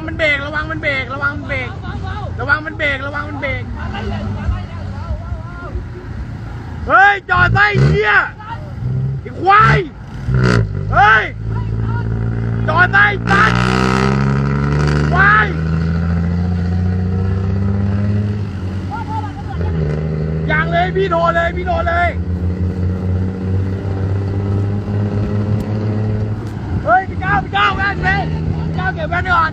งมันเบรกระวังมันเบรกระวังมันเบรกระวังมันเบรกระวังมันเบรกเฮ้ยจอดไม่เหี้ยไอ้ควายเฮ้ยจอดไม่ตัดควายอย่างเลยพี่โดนเลยพี่โดนเลยเฮ้ยพี่ก้าวพี่ก้าวแก้จ้าเก็บแว่นก่อน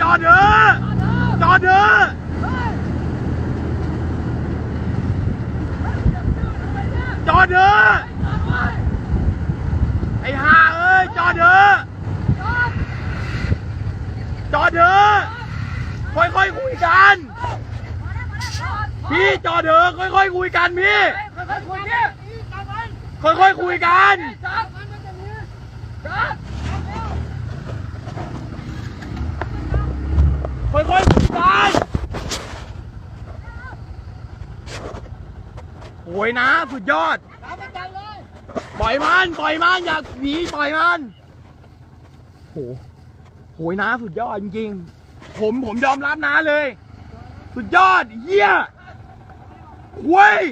จอดเถอะจอดเถอะจอดเถอะไอ้ห่าเอ้ยจอดเถอะจอดเถอะค่อยๆคุยกัน พี่จอดเถอะค่อยๆคุยกันพี่ ค่อยๆคุยกัน ค่อยๆคุยกัน โอยนะสุดยอด ปล่อยมัน ปล่อยมัน อย่าหนีปล่อยมันโหโหยนะสุดยอดจริงๆ ผมผมยอมรับนะเลย สุดยอดเยี่ยเว้ย